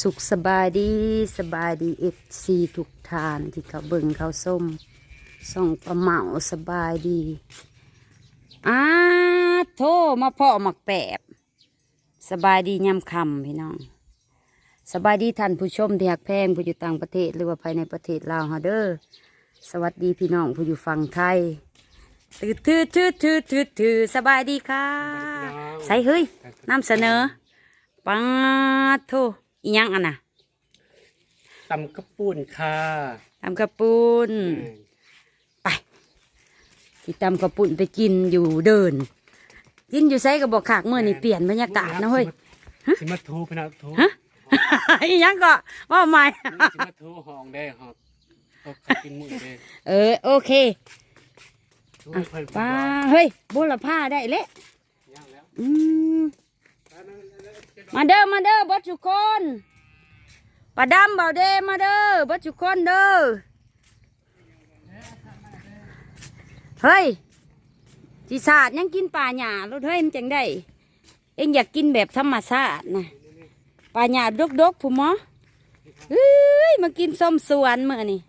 สุขสบายดีสบายดีเอฟซีทุกทานที่เขาเบิ่งเขาส้มส่องประเหมาสบายดีอ้าโทมาเพาะหมักแปบ สบายดียำคำพี่น้อง สบายดีท่านผู้ชมที่หักแพงผู้อยู่ต่างประเทศหรือว่าภายในประเทศลาวเฮาเด้อสวัสดีพี่น้องผู้อยู่ฝั่งไทยตืดตืดตืดตืดตืดตืดสบายดีค่ะ ใส่เฮ้ยนำเสนอปังโท อีหยังอะนะตำกระปุ่นค่ะตำกระปุนไปที่ตำกระปุนไปกินอยู่เดิน กินอยู่ไสก็บอกขากเมื่อนี่เปลี่ยนบรรยากาศนะเฮ้ยสิมาทูพี่น้องทูฮะ อีหยังก็ว่าใหม่ สิมาทูห้องได้ห้องเขาขับกินมือได้เออโอเคทูอะเพิ่นป้าเฮ้ยบุรพาได้เละย่างแล้ว อืม มาเด้อมาเด้อบัดทุกคนปลาดำเบาเด้มาเด้อบัดทุกคนเด้อเฮ้ยจีศาสตร์ยังกินปลาหยาลดเฮ้ยมันจังได้เอ็งอยากกินแบบธรรมชาตินะปลาหยาดกดกๆผู้หมอเฮ้ยมากินส้มสวนเมื่อนี่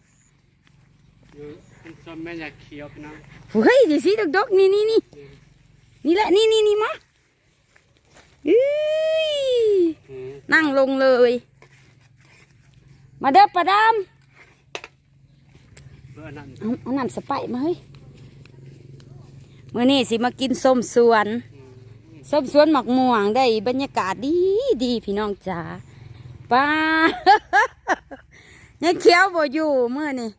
อยู่เป็นส้มแม่ยาเขียวพี่น้องเฮ้ยดิสิดกดกๆนี่นี่นี่นี่แหละนี่นี่นี่มาเฮ้ยอืม นั่งลงเลย มาเด้อปลาดำเอนั่นเอาน้ำสไปมาเฮ้ยมื่อนี้สิมากินส้มสวนส้มสวนหมักม่วงได้บรรยากาศดีดีพี่น้องจ๋าป้าเนี่ยเขียวบ่อยู่เมื่อนี่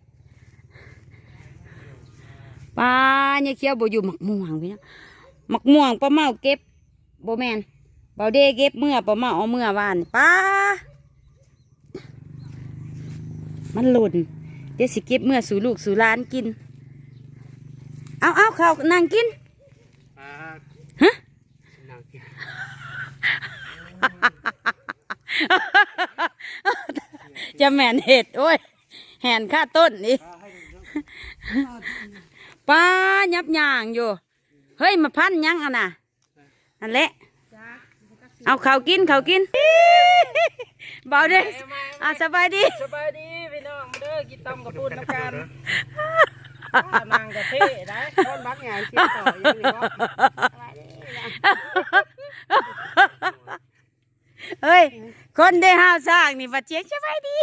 ป้าเนี่ยเขียวบ่อยู่หมักม่วงพี่น้องหมักม่วงป้าเมาเก็บโบแมน เบาเดเก็บเมื่อป้าเมาเอาเมื่อวานนี่ป้ามันหล่นเดี๋ยวสิเก็บเมื่อสู่ลูกสู่หลานกิน เอาเอาเขาวนั่งกินอ่าฮะนั่งกินจะแม่นเห็ดโอ้ยแหนค่าต้นนี่ป้ายับย่างอยู่ เฮ้ยมาพันยังอะนะนั่นแหละ เอาเขาวกินเขาวกินเบาเด้ออะสบายดีสบายดีพี่น้องมาเด้อกินตำกับปุ้นน้ำกันนางกะเท่ได้คนบักงานกินต่ออย่างนี้วะเฮ้ย คนได้ห้าวสร้างนี่ปัดเจียงสบายดี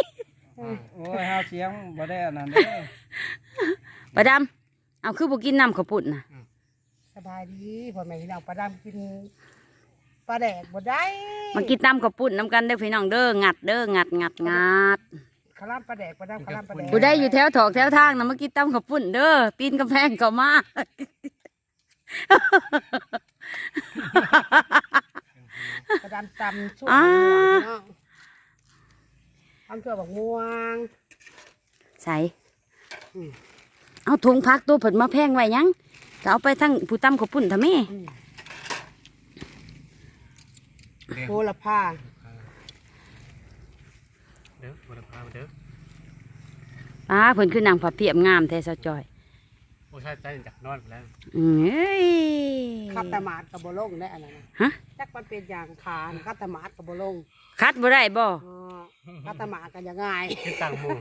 โอ้ยห้าวเสียงบ่ได้อันนั้นเด้อประดำเอาคือบ่กินน้ำข้าวปุ้นนะสบายดีพ่อแม่พี่น้องปลาดำกินป ลาแดกบ่ได้มากินน้ำข้าวปุ้นน้ำกันเด้อพี่น้องเด้องัดเด้องัดงัดงัดขาวหลามปลาแดกปลาดำขาวหลามปลาแดกผู้ได้อยู่แถวถอกแถวทางนะมากินน้ำข้าวปุ้นเด้อปีนกำแพงก็มาปลาดำตำช่วยอ่าพี่น้องตำช่วยบักม่วงใส่เอาถุงพักตัวผลมาแพงไว้ยังก็เอาไปทั้งผู้ตำข้าวปุ้นทำไม โหระพาเด้อบุรพาเด้ออ่าเพิ่นคือนางผับเพียบงามแท้สะจอยโอ้ใช่ใจจากนอนไปแล้วอืมเอ้ยขับตะหมาดกับบ่ลงได้อันนั้นน่ะฮะจักมันเป็นอย่างขานะขับตะหมาดกับบ่ลงคัดบ่ได้บ่อ๋อขับตะหมาดกันยังไงกินต่างหมู่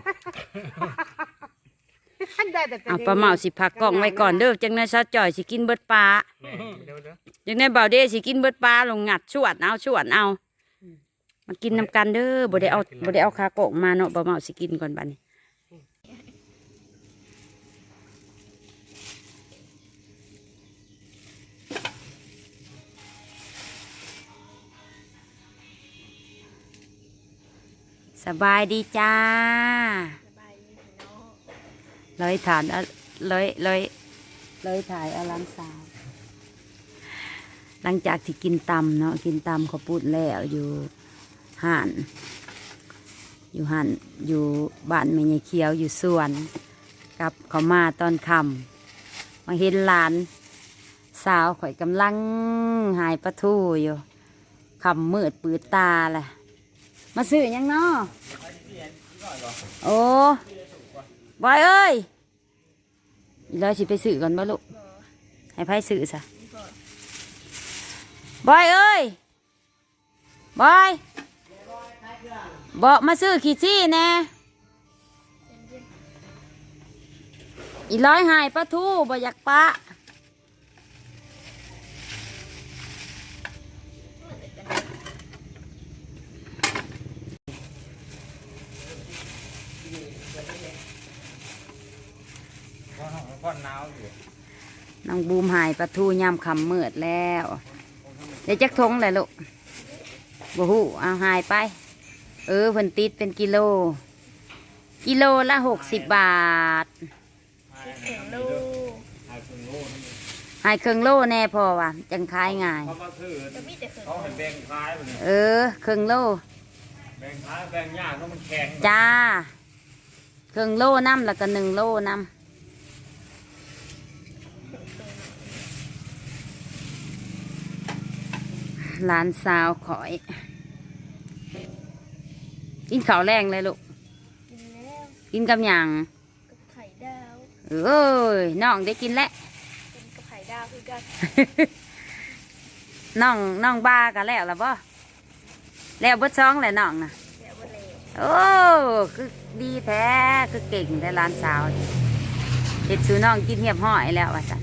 ได้แต่เอาปลาเมาสิพักกล้องไว้ก่อนเด้อจังได๋สะจอยสิกินเบิดปลาแม่เด้อเด้อจังได๋บ่าวเด้สิกินเบิดปลาลงงัดชวดเอาชวดเอามากินน้ำกันเด้อบ่ได้เอาบ่ได้เอาคากงมาเนาะบ่าวเมาสิกินก่อนบัดนี้สบายดีจ้า เลยฐานอะเลยเลยเลยถ่ายอลังสาวหลังจากที่กินตำเนาะกินตำข้าวปุ้นแล้วอยู่ห่านอยู่ห่านอยู่บ้านแม่ยายเขียวอยู่สวนกลับเขามาตอนค่ำมาเห็นหลาน สาวข่อยกำลังหายประทูอยู่คำมืดปืดตาแหละมาซื้อยังเนาะโอ้บอยเอ้ย อีเลยสิไปซื้อก่อนบ่ลูกให้ไพ่ซื้อซะบอยเอ้ยบอยบอกมาซื้อขี้ซี่แน่อีร้อยหายปลาทูบ่อยากปะ ก้อนหนาวอยู่น้องบูมหายปลาทูยามคำมืดแล้วเดี๋ยวจักทงเลยลูกบ่ฮู้เอาหายไป เออเพิ่นติดเป็นกิโล กิโลละหกสิบบาทถึงลูกหายเพิ่งโลนึงหายเครื่องโลแน่พอว่ะจังขายง่ายเขามาซื้อจะมีแต่ถึงเขาให้แบ่งขายบ่เนี่ยเออเครื่องโลแบ่งขายแบ่งยากเพราะมันแข็งจ้าเครื่องโลน้ำแล้วก็หนึ่งโลน้ำ หลานสาวขอย กินข้าวแรงเลยลูก กินแล้วกินกับหยังกับไข่ดาวเอ้ยน้องได้กินแล้วกินกับไข่ดาวคือกันน้องน้องบ้ากันแล้วล่ะบ่แล้วเบิดช้องแหละน้องนะเดี๋ยววันเลวโอ้คือดีแท้คือเก่งแต่ร้านสาวเห็ดสูน้องกินเหียบห้อยแล้วว่าสัน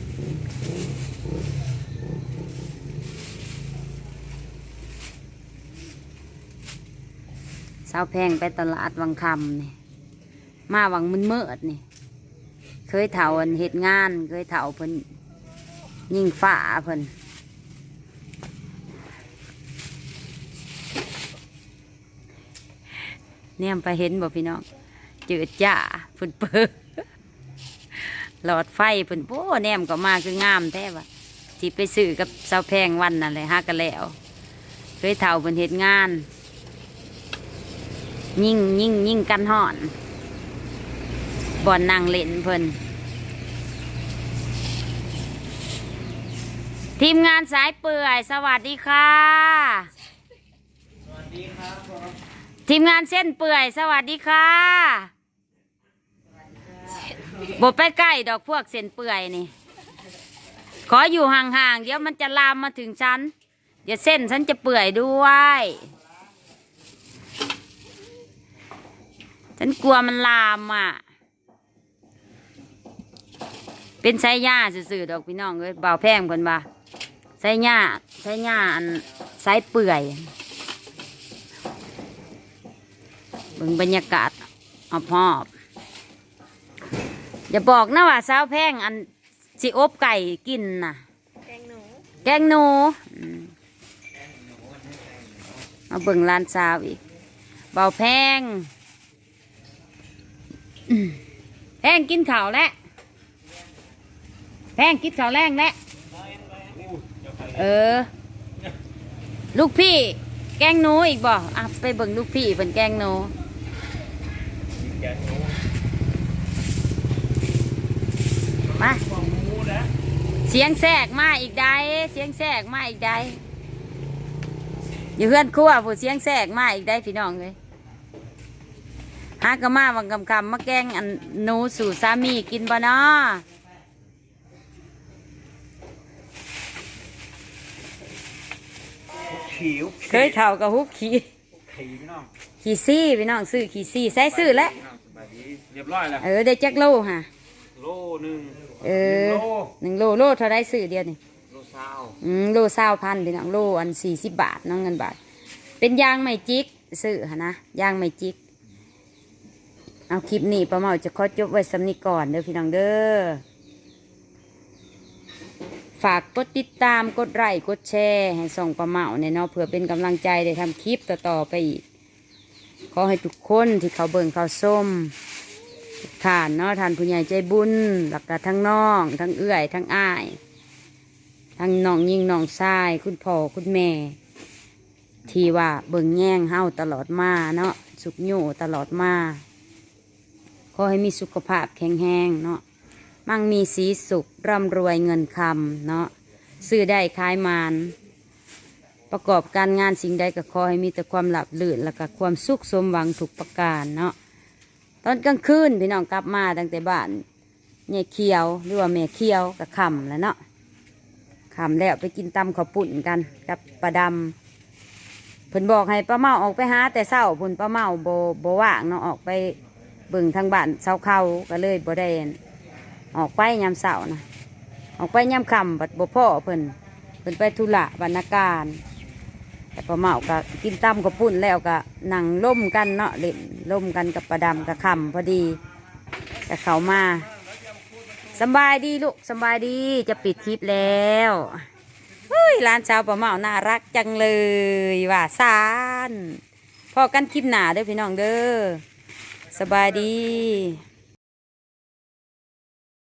สาวแพงไปตลาดวังคำนี่มาวังมึนเมิดนี่ เคยเถาเหตุงาน เคยเถาเพิ่นยิงฝ่าเพิ่นเนี่ยไปเห็นบ่พี่น้องจืดจ้าเพิ่นเปิดหลอดไฟเพิ่นโอ้แนมก็มาคืองามแท้ว่ะที่ไปซื้อกับสาวแพงวันนั่นเลยฮะกันแล้วเคยเถาเพิ่นเหตุงาน ยิ่งยิ่งยิ่งกันห่อนบ่อนนางเล่นเพิ่นทีมงานสายเปื่อย สวัสดีค่ะ สวัสดีครับผมทีมงานเส้นเปื่อย สวัสดีค่ะบไปใกล้ดอกพวกเส้นเปื่อยนี่ ขออยู่ห่างๆ เดี๋ยวมันจะลามมาถึงฉัน เดี๋ยวเส้นฉันจะเปื่อยด้วย ฉันกลัวมันลามอะ เป็นไส้ย่าสื่อๆดอกพี่น้องเอ้ยเบาแพงเพิ่นบ่าไส้ย่าไส้ย่าอันไส้เปื่อยเบิ่งบรรยากาศออบหอบอย่าบอกนะว่าสาวแพงอันสิอบไก่กินน่ะ แกงหนู แกงหนูอืมมาเบิ่งร้านสาวอีก เบาแพงอืม แพงกินข้าวแล้วแพงกินข้าวแรงแล้วเออ ลูกพี่ แกงหนูอีกบ่อะไปเบิ่งลูกพี่เป็นแกงหนูมาเสียงแทรกมาอีกใดเสียงแทรกมาอีกใดอยู่เพื่อนครัวผู้เสียงแทรกมาอีกใดพี่น้องเลย หากะมาวังคำคำๆมาแกงอันหนูสู่สามีกินบ่เนาะขิวเคยเท่ากับฮุบขี่ขี่พี่น้องขี่ซี่พี่น้องซื้อขี่ซี่ใส่ซื้อแล้วพี่น้องสบายดีเรียบร้อยแล้วเออได้จักโลฮะโลหนึ่งเอหนึ่องโลหนึ่งโลโลเท่าไรซื้อเดียวนี่โลซาวอืมโลเศร้าพันพี่น้องโลอันสี่สิบบาทน้องเงินบาท เป็นยางไม่จิกซื้อหะนะยางไม่จิก เอาคลิปนี้ป้าเมาจะขอจบไว้สำนีก่อนเด้อพี่น้องเด้อ ฝากกดติดตามกดไลค์กดแชร์ให้ส่องป้าเมาเนี่ยเนาะเพื่อเป็นกำลังใจได้ทำคลิปต่อๆไปอีก ขอให้ทุกคนที่เขาเบิ่งเขาส้มทานเนาะทานผู้ใหญ่ใจบุญหลักกะทั้งน้อง ทั้งเอื้อยทั้งอ้าย ทั้งน้องยิงน้องชาย คุณพ่อคุณแม่ ที่ว่าเบิ่งแย่งเฮาตลอดมาเนาะสุขโยตลอดมา อให้มีสุขภาพแข็งแรงเนาะมั่งมีสีสุขร่ำรวยเงินคำเนาะซื้อได้ขายมานประกอบการงานสิ่งใดก็ขอให้มีแต่ความหลับลื่น แล้วก็ความสุขสมหวังทุกประการเนาะตอนกลางคืนพี่น้องกลับมาตั้งแต่บ้านยายเขียวหรือว่าแม่เขียวกับคำแล้วเนาะขำแล้วไปกินตำข้าวปุ่นกันกับปลาดำเพิ่นบอกให้ป้าเมาออกไปหาแต่เช้าเพิ่นป้าเมาบ่บ่ว่างเนาะออกไป เบิ่งทางบ้านเช้าเขาก็เลยบ่ได้ออกไปยามเช้านะออกไปยามค่ำบัดบ่พ่อเพิ่นเพิ่นไปธุระบรรณาการแต่ป้าเมาก็กินตำกับปุ่นแล้วก็นั่งล่มกันเนาะเล่นล่มกันกับประดำกับคำพอดีแต่เขามาสบายดีลูกสบายดีจะปิดคลิปแล้วเฮ้ยร้านชาวป้าเมาน่ารักจังเลยว่าซานพอกันคลิปหนาเด้อพี่น้องเด้อ สบายดี